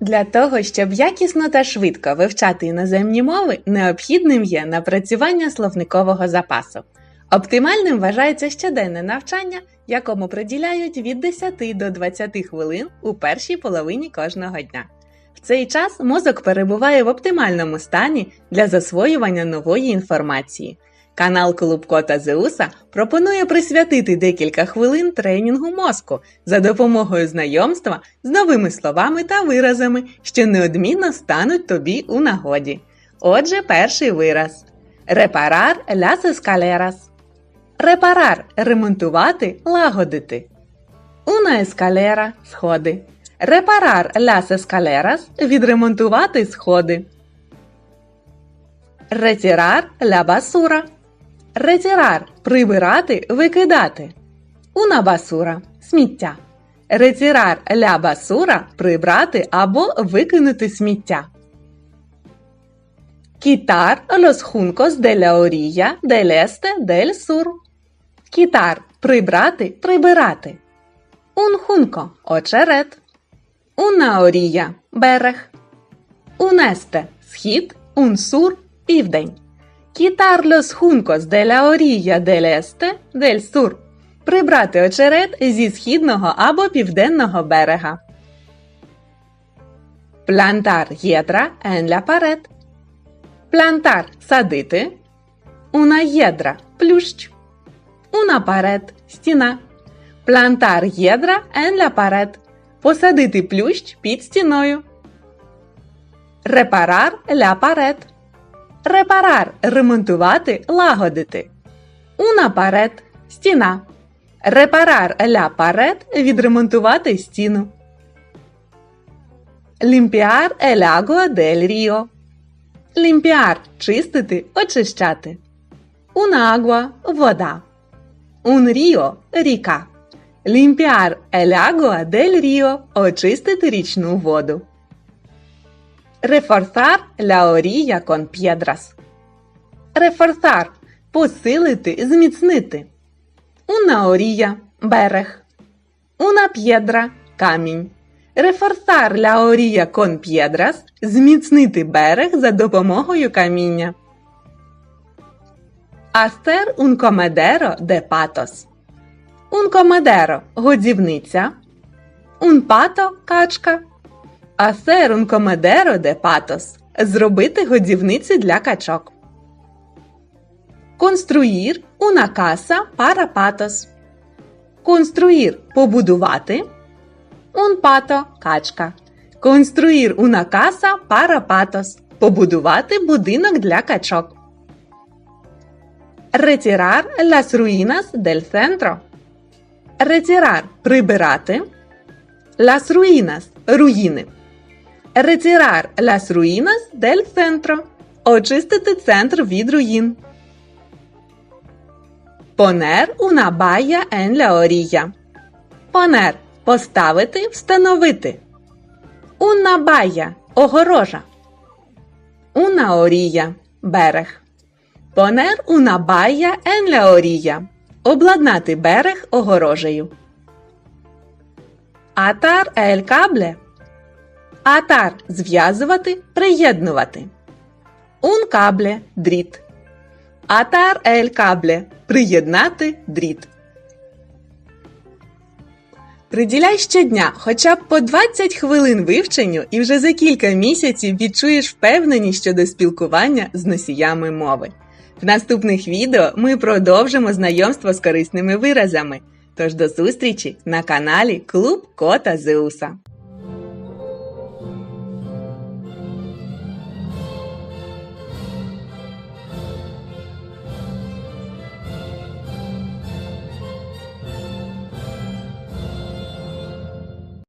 Для того, щоб якісно та швидко вивчати іноземні мови, необхідним є напрацювання словникового запасу. Оптимальним вважається щоденне навчання, якому приділяють від 10 до 20 хвилин у першій половині кожного дня. В цей час мозок перебуває в оптимальному стані для засвоювання нової інформації. Канал Клуб Кота Зеуса пропонує присвятити декілька хвилин тренінгу мозку за допомогою знайомства з новими словами та виразами, що неодмінно стануть тобі у нагоді. Отже, перший вираз: репарар las escaleras. Репарар ремонтувати, лагодити. Una escalera – сходи. Репарар las escaleras – відремонтувати сходи. Ретірар ля басура. Ретірар прибирати, викидати. Уна басура сміття. Ретірар ля басура прибрати або викинути сміття. Кітар los juncos de la orilla del este del. Кітар прибрати, прибирати. Junco – очерет. Una orilla – берег. Este – схід, sur – південь. De la orilla del este del sur. Прибрати очерет зі східного або південного берега. Plantar hiedra en la pared. Плантар садити. Hiedra – плющ. Una pared – стіна. Плантар hiedra en la pared. Посадити плющ під стіною. Reparar la pared. Репарар ремонтувати, лагодити. Una pared – стіна. Репарар ля парет відремонтувати стіну. Лімпіар agua del río. Лімпіар чистити, очищати. Agua – вода. Un río – ріка. Лімпіар agua del río – очистити річну воду. Reforzar la orilla con piedras. Reforzar – посилити, зміцнити. Una orilla – берег. Una piedra – камінь. Reforzar la orilla con piedras – зміцнити берег за допомогою каміння. Hacer un comedero de patos. Un comedero – годівниця. Un pato – качка. Un comedero de patos – зробити годівниці для качок. Construir una casa para. Construir – побудувати. Un pato – качка. Construir una casa para побудувати будинок для качок. Retirar las ruinas del centro. Retirar – прибирати. Las ruinas – руїни. Retirar las ruinas del centro. Очистити центр від руїн. Poner una valla en la orilla. Poner – поставити, встановити. Una valla – огорожа. Una orilla – берег. Poner una valla en la orilla. Обладнати берег огорожею. Atar el cable. Атар зв'язувати, приєднувати. Un cable – дріт. Атар el cable – приєднати дріт. Приділяй щодня хоча б по 20 хвилин вивченню і вже за кілька місяців відчуєш впевненість щодо спілкування з носіями мови. В наступних відео ми продовжимо знайомство з корисними виразами. Тож до зустрічі на каналі Клуб Кота Зеуса.